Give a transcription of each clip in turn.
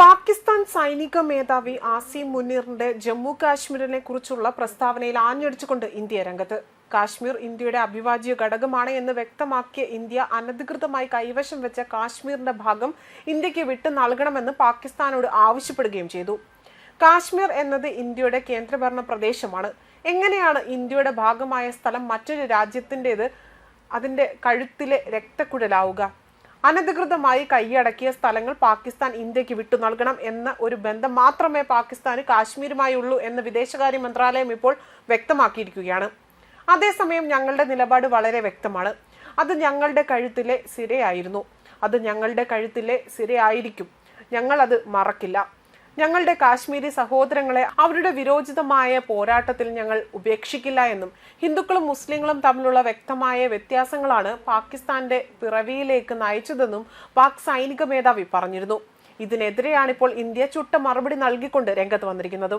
പാകിസ്ഥാൻ സൈനിക മേധാവി ആസിം മുനീറിന്റെ ജമ്മു കാശ്മീരിനെ കുറിച്ചുള്ള പ്രസ്താവനയിൽ ആഞ്ഞടിച്ചുകൊണ്ട് ഇന്ത്യ രംഗത്ത്. കാശ്മീർ ഇന്ത്യയുടെ അവിഭാജ്യ ഘടകമാണ് എന്ന് വ്യക്തമാക്കിയ ഇന്ത്യ അനധികൃതമായി കൈവശം വെച്ച കാശ്മീരിന്റെ ഭാഗം ഇന്ത്യയ്ക്ക് വിട്ടു നൽകണമെന്ന് പാകിസ്ഥാനോട് ആവശ്യപ്പെടുകയും ചെയ്തു. കാശ്മീർ എന്നത് ഇന്ത്യയുടെ കേന്ദ്രഭരണ പ്രദേശമാണ്. എങ്ങനെയാണ് ഇന്ത്യയുടെ ഭാഗമായ സ്ഥലം മറ്റൊരു രാജ്യത്തിന്റെത് അതിന്റെ കഴുത്തിലെ രക്തക്കുഴലാവുക? അനധികൃതമായി കൈയടക്കിയ സ്ഥലങ്ങൾ പാകിസ്ഥാൻ ഇന്ത്യയ്ക്ക് വിട്ടു നൽകണം എന്ന ഒരു ബന്ധം മാത്രമേ പാകിസ്ഥാന് കാശ്മീരുമായുള്ളൂ എന്ന് വിദേശകാര്യ മന്ത്രാലയം ഇപ്പോൾ വ്യക്തമാക്കിയിരിക്കുകയാണ്. അതേസമയം ഞങ്ങളുടെ നിലപാട് വളരെ വ്യക്തമാണ്. അത് ഞങ്ങളുടെ കഴുത്തിലെ സിരയായിരുന്നു. അത് ഞങ്ങളുടെ കഴുത്തിലെ സിരയായിരിക്കും. ഞങ്ങൾ അത് മറക്കില്ല. ഞങ്ങളുടെ കാശ്മീരി സഹോദരങ്ങളെ അവരുടെ വിരോചിതമായ പോരാട്ടത്തിൽ ഞങ്ങൾ ഉപേക്ഷിക്കില്ല എന്നും ഹിന്ദുക്കളും മുസ്ലിങ്ങളും തമ്മിലുള്ള വ്യക്തമായ വ്യത്യാസങ്ങളാണ് പാകിസ്ഥാന്റെ പിറവിയിലേക്ക് നയിച്ചതെന്നും പാക് സൈനിക മേധാവി പറഞ്ഞിരുന്നു. ഇതിനെതിരെയാണിപ്പോൾ ഇന്ത്യ ചുട്ട മറുപടി നൽകിക്കൊണ്ട് രംഗത്ത് വന്നിരിക്കുന്നത്.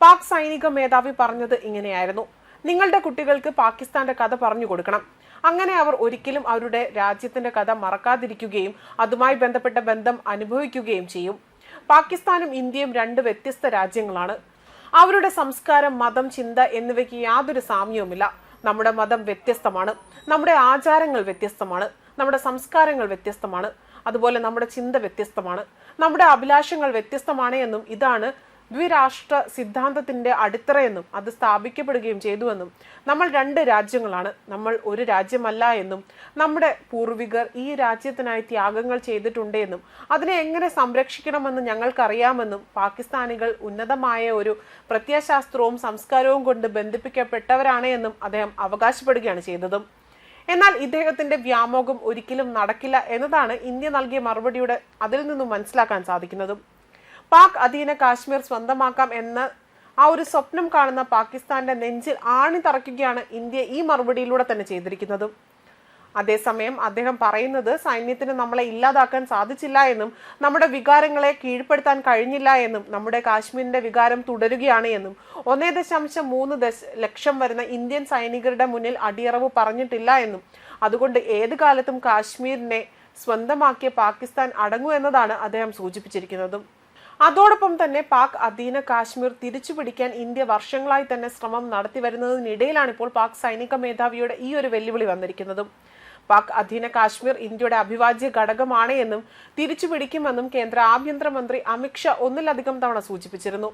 പാക് സൈനിക മേധാവി പറഞ്ഞത് ഇങ്ങനെയായിരുന്നു. നിങ്ങളുടെ കുട്ടികൾക്ക് പാകിസ്ഥാന്റെ കഥ പറഞ്ഞു കൊടുക്കണം. അങ്ങനെ അവർ ഒരിക്കലും അവരുടെ രാജ്യത്തിന്റെ കഥ മറക്കാതിരിക്കുകയും അതുമായി ബന്ധപ്പെട്ട ബന്ധം അനുഭവിക്കുകയും ചെയ്യും. പാകിസ്ഥാനും ഇന്ത്യയും രണ്ട് വ്യത്യസ്ത രാജ്യങ്ങളാണ്. അവരുടെ സംസ്കാരം മതം ചിന്ത എന്നിവയ്ക്ക് യാതൊരു സാമ്യവുമില്ല. നമ്മുടെ മതം വ്യത്യസ്തമാണ്. നമ്മുടെ ആചാരങ്ങൾ വ്യത്യസ്തമാണ്. നമ്മുടെ സംസ്കാരങ്ങൾ വ്യത്യസ്തമാണ്. അതുപോലെ നമ്മുടെ ചിന്ത വ്യത്യസ്തമാണ്. നമ്മുടെ അഭിലാഷങ്ങൾ വ്യത്യസ്തമാണ് എന്നും ഇതാണ് ദ്വിരാഷ്ട്ര സിദ്ധാന്തത്തിന്റെ അടിത്തറയെന്നും അത് സ്ഥാപിക്കപ്പെടുകയും ചെയ്തുവെന്നും നമ്മൾ രണ്ട് രാജ്യങ്ങളാണ്. നമ്മൾ ഒരു രാജ്യമല്ല എന്നും നമ്മുടെ പൂർവികർ ഈ രാജ്യത്തിനായി ത്യാഗങ്ങൾ ചെയ്തിട്ടുണ്ട് എന്നും അതിനെ എങ്ങനെ സംരക്ഷിക്കണമെന്ന് ഞങ്ങൾക്കറിയാമെന്നും പാകിസ്ഥാനികൾ ഉന്നതമായ ഒരു പ്രത്യയശാസ്ത്രവും സംസ്കാരവും കൊണ്ട് ബന്ധിപ്പിക്കപ്പെട്ടവരാണ് എന്നും അദ്ദേഹം അവകാശപ്പെടുകയാണ് ചെയ്തതും. എന്നാൽ ഇദ്ദേഹത്തിന്റെ വ്യാമോഹം ഒരിക്കലും നടക്കില്ല എന്നതാണ് ഇന്ത്യ നൽകിയ മറുപടിയുടെ അതിൽ നിന്നും മനസ്സിലാക്കാൻ സാധിക്കുന്നതും. പാക് അധീന കാശ്മീർ സ്വന്തമാക്കാം എന്ന ആ ഒരു സ്വപ്നം കാണുന്ന പാകിസ്ഥാന്റെ നെഞ്ചിൽ ആണി തറയ്ക്കുകയാണ് ഇന്ത്യ ഈ മറുപടിയിലൂടെ തന്നെ ചെയ്തിരിക്കുന്നതും. അതേസമയം അദ്ദേഹം പറയുന്നത് സൈന്യത്തിന് നമ്മളെ ഇല്ലാതാക്കാൻ സാധിച്ചില്ല എന്നും നമ്മുടെ വികാരങ്ങളെ കീഴ്പ്പെടുത്താൻ കഴിഞ്ഞില്ല എന്നും നമ്മുടെ കാശ്മീരിന്റെ വികാരം തുടരുകയാണ് എന്നും ഒന്നേ ദശാംശം മൂന്ന് ദശ ലക്ഷം വരുന്ന ഇന്ത്യൻ സൈനികരുടെ മുന്നിൽ അടിയറവ് പറഞ്ഞിട്ടില്ല എന്നും അതുകൊണ്ട് ഏത് കാലത്തും കാശ്മീരിനെ സ്വന്തമാക്കിയ പാകിസ്ഥാൻ അടങ്ങൂ എന്നതാണ് അദ്ദേഹം സൂചിപ്പിച്ചിരിക്കുന്നതും. അതോടൊപ്പം തന്നെ പാക് അധീന കാശ്മീർ തിരിച്ചു പിടിക്കാൻ ഇന്ത്യ വർഷങ്ങളായി തന്നെ ശ്രമം നടത്തി വരുന്നതിനിടയിലാണ് ഇപ്പോൾ പാക് സൈനിക മേധാവിയുടെ ഈ ഒരു വെല്ലുവിളി വന്നിരിക്കുന്നതും. പാക് അധീന കാശ്മീർ ഇന്ത്യയുടെ അഭിവാജ്യ ഘടകമാണ് എന്നും തിരിച്ചു പിടിക്കുമെന്നും കേന്ദ്ര ആഭ്യന്തരമന്ത്രി അമിത്ഷാ ഒന്നിലധികം തവണ സൂചിപ്പിച്ചിരുന്നു.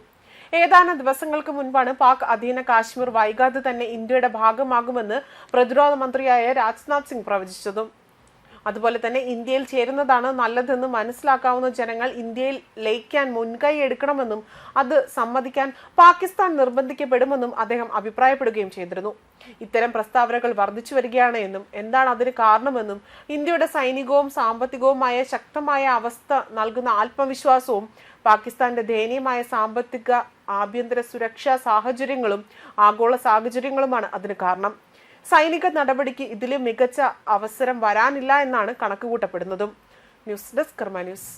ഏതാനും ദിവസങ്ങൾക്ക് മുൻപാണ് പാക് അധീന കാശ്മീർ വൈകാതെ തന്നെ ഇന്ത്യയുടെ ഭാഗമാകുമെന്ന് പ്രതിരോധ മന്ത്രിയായ രാജ്നാഥ് സിംഗ് പ്രവചിച്ചതും. അതുപോലെ തന്നെ ഇന്ത്യയിൽ ചേരുന്നതാണ് നല്ലതെന്ന് മനസ്സിലാക്കാവുന്ന ജനങ്ങൾ ഇന്ത്യയിൽ ലയിക്കാൻ മുൻകൈ എടുക്കണമെന്നും അത് സമ്മതിക്കാൻ പാകിസ്ഥാൻ നിർബന്ധിക്കപ്പെടുമെന്നും അദ്ദേഹം അഭിപ്രായപ്പെടുകയും ചെയ്തിരുന്നു. ഇത്തരം പ്രസ്താവനകൾ വർദ്ധിച്ചു വരികയാണ് എന്നും എന്താണ് അതിന് കാരണമെന്നും ഇന്ത്യയുടെ സൈനികവും സാമ്പത്തികവുമായ ശക്തമായ അവസ്ഥ നൽകുന്ന ആത്മവിശ്വാസവും പാകിസ്ഥാന്റെ ദയനീയമായ സാമ്പത്തിക ആഭ്യന്തര സുരക്ഷാ സാഹചര്യങ്ങളും ആഗോള സാഹചര്യങ്ങളുമാണ് അതിന് കാരണം. സൈനിക നടപടിക്ക് ഇതിലും മികച്ച അവസരം വരാനില്ല എന്നാണ് കണക്കുകൂട്ടപ്പെടുന്നതും. News desk Karma news.